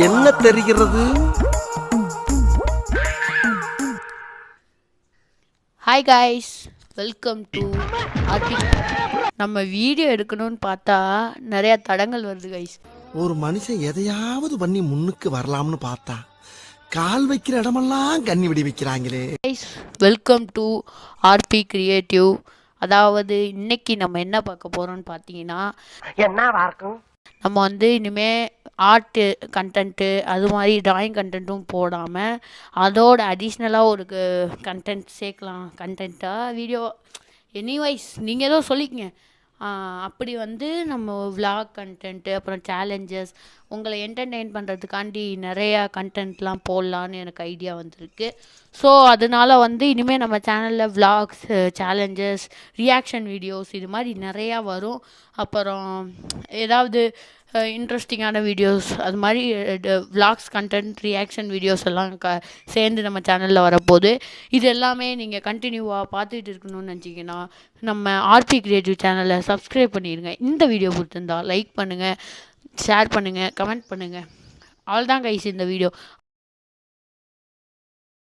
என்ன தெரிகிறது? Hi guys welcome to நம்ம வீடியோ எடுக்கணும்னு பார்த்தா நிறைய தடங்கள் வருது கைஸ் ஒரு மனுஷன் எதையாவது பண்ணி முன்னுக்கு வரலாம்னு பார்த்தா கால் வைக்கிற இடமெல்லாம் கண்ணி விடி வைக்கிறாங்களே. Guys welcome to RP creative அதாவது இன்னைக்கு நம்ம என்ன பார்க்க போகிறோம்னு பார்த்தீங்கன்னா இருக்கும்? நம்ம வந்து இனிமேல் ஆர்ட்டு கண்டென்ட்டு அது மாதிரி ட்ராயிங் கண்டென்ட்டும் போடாமல் அதோட அடிஷ்னலாக ஒரு கண்டென்ட் சேர்க்கலாம். கண்டென்ட்டாக வீடியோ எனிவைஸ் நீங்கள் ஏதோ சொல்லிக்கங்க. அப்படி வந்து நம்ம vlog கண்டென்ட்டு அப்புறம் சேலஞ்சஸ் உங்களை என்டர்டெயின் பண்ணுறதுக்காண்டி நிறையா கண்டென்ட்லாம் போடலான்னு எனக்கு ஐடியா வந்திருக்கு. ஸோ அதனால வந்து இனிமேல் நம்ம சேனலில் vlogs சேலஞ்சஸ் ரியாக்ஷன் வீடியோஸ் இது மாதிரி நிறையா வரும். அப்புறம் ஏதாவது இன்ட்ரெஸ்டிங்கான வீடியோஸ் அது மாதிரி vlogs கண்டென்ட் ரியாக்ஷன் வீடியோஸ் எல்லாம் க சேர்ந்து நம்ம சேனலில் வரப்போகுது இது எல்லாமே நீங்கள் கண்டினியூவாக பார்த்துட்டு இருக்கணும்னு நினச்சிங்கன்னா நம்ம ஆர்பி கிரியேட்டிவ் சேனலை சப்ஸ்கிரைப் பண்ணிடுங்க இந்த வீடியோ பிடிச்சிருந்தா லைக் பண்ணுங்கள் ஷேர் பண்ணுங்கள் கமெண்ட் பண்ணுங்கள் அவ்வளோதான் கைஸ் இந்த வீடியோ